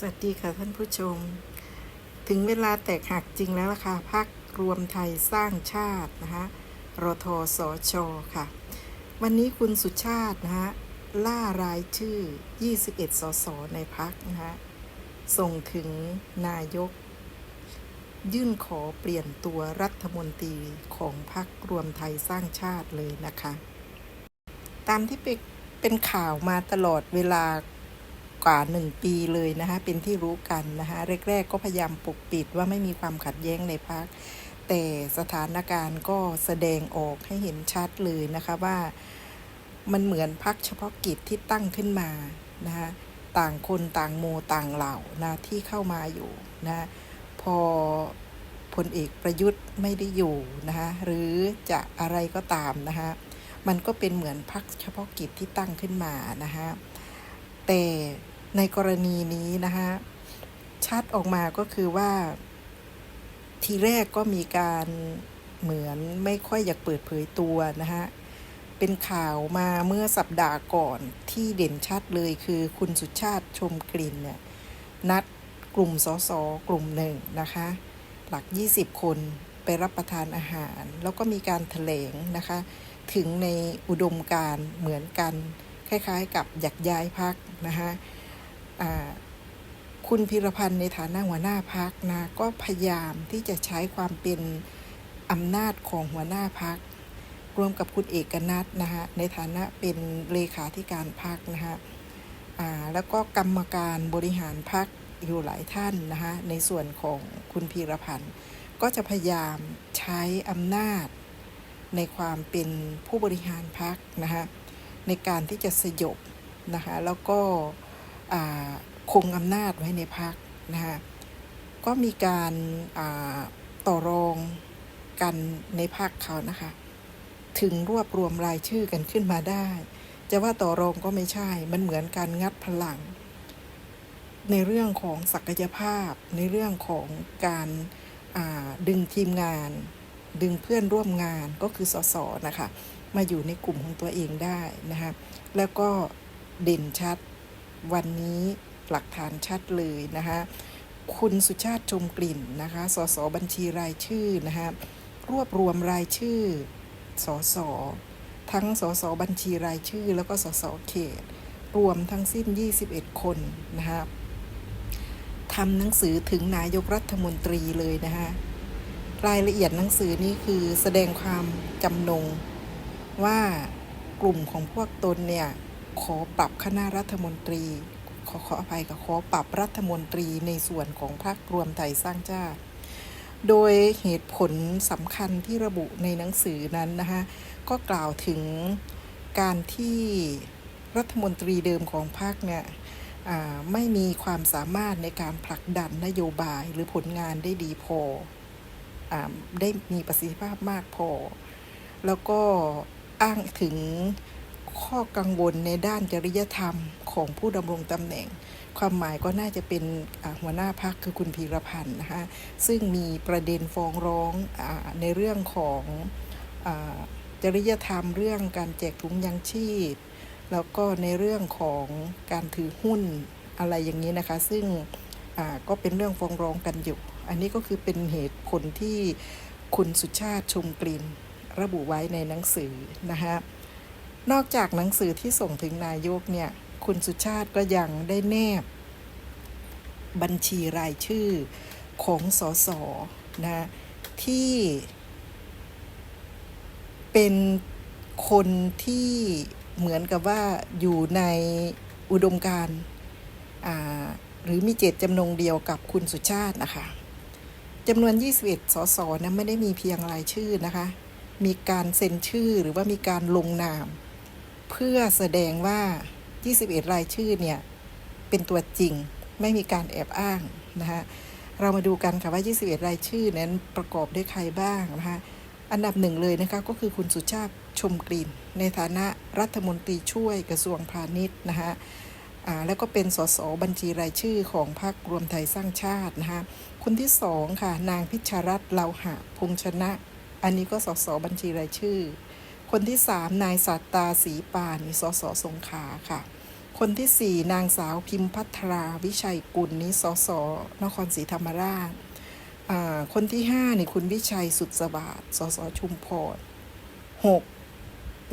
สวัสดีค่ะท่านผู้ชม ถึงเวลาแตกหักจริงแล้วล่ะค่ะพักรวมไทยสร้างชาตินะคะรทสชค่ะ วันนี้คุณสุชาตินะฮะล่ารายชื่อ 21 สสในพักนะฮะส่งถึงนายก ยื่นขอเปลี่ยนตัวรัฐมนตรีของพักรวมไทยสร้างชาติเลยนะคะ ตามที่เป็นเป็นข่าวมาตลอดเวลา กว่าหนึ่งปีเลยนะคะเป็นที่รู้กันนะคะแรก ๆ ก็พยายามปกปิดว่าไม่มีความขัดแย้งในพักแต่สถานการณ์ก็แสดงออกให้เห็นชัดเลยนะคะว่ามันเหมือนพักเฉพาะกิจที่ตั้งขึ้นมานะคะต่างคนต่างโมต่างเหล่านะที่เข้ามาอยู่นะพอพลเอกประยุทธ์ไม่ได้อยู่นะคะหรือจะอะไรก็ตามนะคะมันก็เป็นเหมือนพักเฉพาะกิจที่ตั้งขึ้นมานะคะแต่ ในกรณีนี้นะคะชัดออกมาก็คือว่า ทีแรกก็มีการเหมือนไม่ค่อยอยากเปิดเผยตัวนะฮะเป็นข่าวมาเมื่อสัปดาห์ก่อนที่เด่นชัดเลยคือคุณสุชาติชมกลิ่นเนี่ยนัดกลุ่มสสกลุ่มหนึ่งนะคะ หลัก 20 คนไปรับประทานอาหาร แล้วก็มีการถแถลงนะคะ ถึงในอุดมการเหมือนกัน คล้ายๆ กับอยากย้ายพักนะคะ คุณพิรพันธ์ในฐานะหัวหน้าพักนะก็พยายามที่จะใช้ความเป็นอำนาจของหัวหน้าพักรวมกับคุณเอกนัทนะคะในฐานะเป็นเลขาธิการพักนะคะแล้วก็กรรมการบริหารพักอยู่หลายท่านนะคะในส่วนของคุณพีรพันธ์ก็จะพยายามใช้อำนาจในความเป็นผู้บริหารพักนะคะในการที่จะสยบนะคะแล้วก็ คงอำนาจไว้ในพักนะคะก็มีการต่อรองกันในพักเขานะคะ ถึงรวบรวมรายชื่อกันขึ้นมาได้ จะว่าต่อรองก็ไม่ใช่ มันเหมือนการงัดพลัง ในเรื่องของศักยภาพ ในเรื่องของการดึงทีมงาน ดึงเพื่อนร่วมงานก็คือสสนะคะ มาอยู่ในกลุ่มของตัวเองได้นะคะแล้วก็เด่นชัด วันนี้หลักฐานชัดเลยนะคะคุณสุชาติชมกลิ่นนะคะสสบัญชีรายชื่อนะคะรวบรวมรายชื่อสสทั้งสสบัญชีรายชื่อ แล้วก็สสเขต รวมทั้งสิ้น 21 คนนะคะทำหนังสือถึงนายกรัฐมนตรีเลยนะคะรายละเอียดหนังสือนี้คือแสดงความจำนงว่ากลุ่มของพวกตนเนี่ย ขอปรับคณะรัฐมนตรี ขอขออภัยกับขอปรับรัฐมนตรีในส่วนของพรรครวมไทยสร้างชาติ โดยเหตุผลสำคัญที่ระบุในหนังสือนั้นนะคะก็กล่าวถึงการที่รัฐมนตรีเดิมของพรรคเนี่ยไม่มีความสามารถในการผลักดันนโยบายหรือผลงานได้ดีพออได้มีประสิทธิภาพมากพอ แล้วก็อ้างถึง ข้อกังวลในด้านจริยธรรมของผู้ดำรงตำแหน่ง ความหมายก็น่าจะเป็นหัวหน้าพักคือคุณพีรพันธ์นะคะซึ่งมีประเด็นฟ้องร้องอในเรื่องของอจริยธรรมเรื่องการแจกถุงยังชีพ แล้วก็ในเรื่องของการถือหุ้นอะไรอย่างนี้นะคะ ซึ่งก็เป็นเรื่องฟ้องร้องกันอยู่ อันนี้ก็คือเป็นเหตุผลที่คุณสุชาติชมกลิ่นระบุไว้ในหนังสือนะคะ นอกจากหนังสือที่ส่งถึงนายกเนี่ย คุณสุชาติก็ยังได้แนบ บัญชีรายชื่อของสสนะที่เป็นคนที่เหมือนกับว่าอยู่ในอุดมการหรือมีเจตจำนงเดียวกับคุณสุชาตินะคะจำนวน 21 สสนะไม่ได้มีเพียงรายชื่อนะคะ มีการเซ็นชื่อหรือว่ามีการลงนาม เพื่อแสดงว่า 21 รายชื่อเนี่ยเป็นตัวจริงไม่มีการแอบอ้างนะคะเรามาดูกันค่ะว่า 21 รายชื่อนั้นประกอบด้วยใครบ้างนะคะอันดับหนึ่งเลยนะคะก็คือคุณสุชาติชมกลิ่น ในฐานะรัฐมนตรีช่วยกระทรวงพาณิชย์นะคะอ่าแล้วก็เป็นสสบัญชีรายชื่อของพรรครวมไทยสร้างชาตินะคะคนที่สองค่ะ นางพิชรัตน์เลาหะพงชนะ อันนี้ก็สสบัญชีรายชื่อ คนที่สามนายสัตตาสีปานสสสงขาค่ะ คนที่สี่นางสาวพิมพัทราวิชัยกุลนี้สสนครศรีธรรมราชคนที่ห้านี่คุณวิชัยสุดสวัสดสสชุมพรหก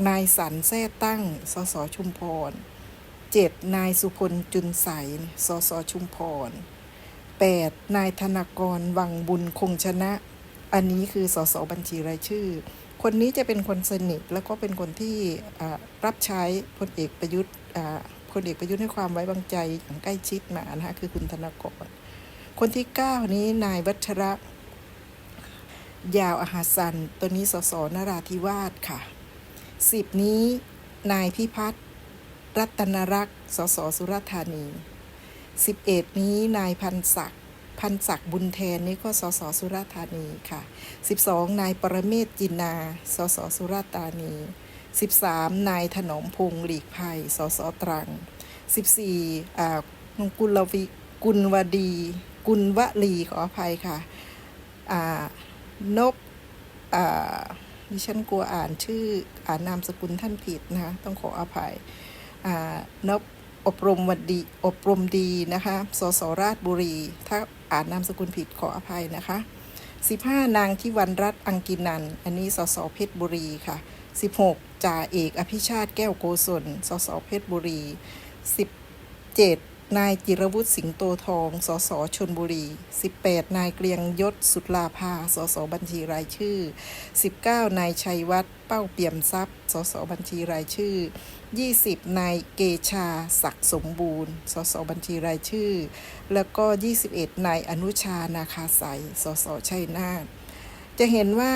นายสันแท้ตั้ง สสชุมพรเจ็ดนายสุพลจุนใส สสชุมพรแปดนายธนากรวังบุญคงชนะ อันนี้คือสสบัญชีรายชื่อ คนนี้จะเป็นคนสนิทแล้วก็เป็นคนที่รับใช้พลเอกประยุทธ์พลเอกประยุทธ์ให้ความไว้วางใจอย่างใกล้ชิดมานะคะคือคุณธนกร คนที่ 9 นี้นายวัชระ ยาวอาหาสันตัวนี้สสนราธิวาสค่ะ 10 นี้นายพิพัฒน์รัตนรักษ์สสสุราษฎร์ธานี 11 นี้นายพันศักดิ พันศักดิ์บุญแทนนี่ก็สสสุราธานีค่ะ 12 นายปรเมศจินนา สสสุราธานี 13 นายถนอมพงษ์หลีกภัย สสตรัง 14อ่ากุลวิกุลวดี กุลวลีขออภัยค่ะอ่านบอ่าดิฉันกลัวอ่านชื่ออ่านนามสกุลท่านผิดนะคะต้องขออภัยอ่านบ อบรมวดีอบรมดีนะคะ สสราชบุรี ถ้าอ่านนามสกุลผิดขออภัยนะคะ 15 นางทิวันรัตน์อังกินัน อันนี้สสเพชรบุรีค่ะ 16จ่าเอกอภิชาติแก้วโกศลสสเพชรบุรี 17 นายจิรวุฒิสิงโตทอง สสชนบุรี 18 นายเกรียงยศสุดลาภา สสบัญชีรายชื่อ 19 นายชัยวัฒน์เป้าเปี่ยมทรัพย์ สสบัญชีรายชื่อ 20 นายเกชาศักสมบูรณ์ สสบัญชีรายชื่อ แล้วก็ 21 นายอนุชานาคาใสสสชัยนาทจะเห็นว่า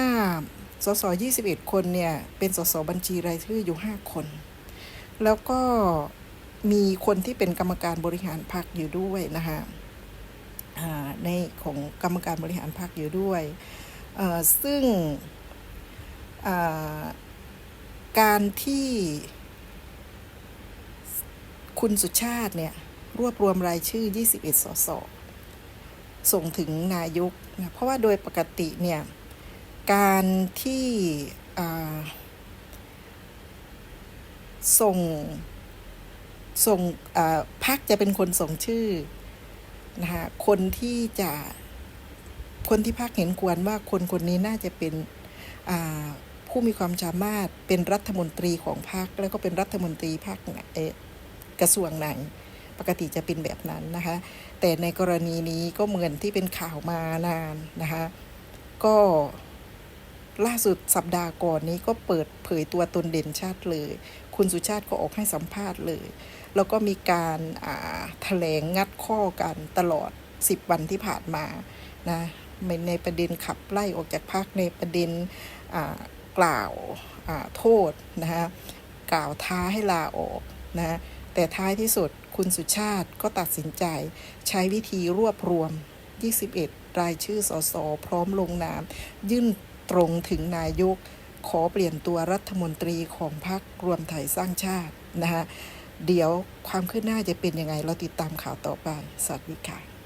สส 21 คนเนี่ย เป็นสสบัญชีรายชื่ออยู่ 5 คน แล้วก็ มีคนที่เป็นกรรมการบริหารพรรคอยู่ด้วยนะคะในของกรรมการบริหารพรรคอยู่ด้วย ซึ่งการที่คุณสุชาติเนี่ยรวบรวมรายชื่อ 21 สส ส่งถึงนายกนะเพราะว่าโดยปกติเนี่ยการที่ส่ง ส่งพักจะเป็นคนส่งชื่อนะคะคนที่จะคนที่พักเห็นควรว่าคนคนนี้น่าจะเป็นผู้มีความสามารถเป็นรัฐมนตรีของพรรคแล้วก็เป็นรัฐมนตรีพรรคเอ่อกระทรวงไหนปกติจะเป็นแบบนั้นนะคะ แต่ในกรณีนี้ก็เหมือนที่เป็นข่าวมานานนะคะ ก็ล่าสุดสัปดาห์ก่อนนี้ก็เปิดเผยตัวตนเด่นชัดเลย คุณสุชาติก็ออกให้สัมภาษณ์เลย แล้วก็มีการแถลงงัดข้อกันตลอด 10 วันที่ผ่านมานะในประเด็นขับไล่ออกจากพรรคในประเด็นกล่าวาโทษนะคะกล่าวท้าให้ลาออกนะแต่ท้ายที่สุดคุณสุชาติก็ตัดสินใจใช้วิธีรวบรวม 21 รายชื่อสสพร้อมลงนาม ยื่นตรงถึงนายกขอเปลี่ยนตัวรัฐมนตรีของพรรครวมไทยสร้างชาตินะคะ เดี๋ยวความคืบหน้าจะเป็นยังไง เราติดตามข่าวต่อไป สวัสดีค่ะ